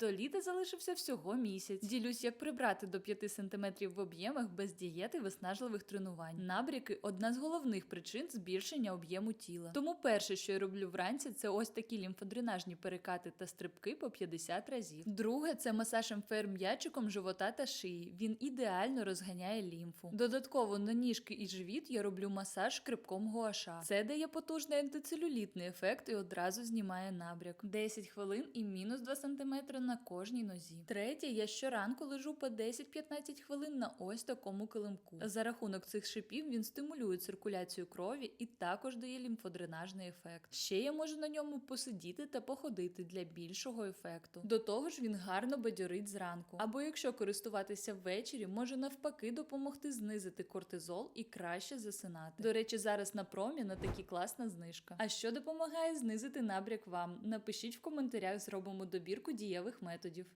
До літа залишився всього місяць. Ділюсь, як прибрати до 5 см в об'ємах без дієти виснажливих тренувань. Набряки одна з головних причин збільшення об'єму тіла. Тому перше, що я роблю вранці, це ось такі лімфодренажні перекати та стрибки по 50 разів. Друге це масаж МФР м'ячиком живота та шиї. Він ідеально розганяє лімфу. Додатково на ніжки і живіт я роблю масаж шкребком гуаша. Це дає потужний антицелюлітний ефект і одразу знімає набряк. 10 хвилин і мінус 2 см на кожній нозі. Третє, я щоранку лежу по 10-15 хвилин на ось такому килимку. За рахунок цих шипів він стимулює циркуляцію крові і також дає лімфодренажний ефект. Ще я можу на ньому посидіти та походити для більшого ефекту. До того ж, він гарно бадьорить зранку. Або якщо користуватися ввечері, може навпаки допомогти знизити кортизол і краще засинати. До речі, зараз на промі на такі класна знижка. А що допомагає знизити набряк вам? Напишіть в коментарях, зробимо добірку дієвих методів.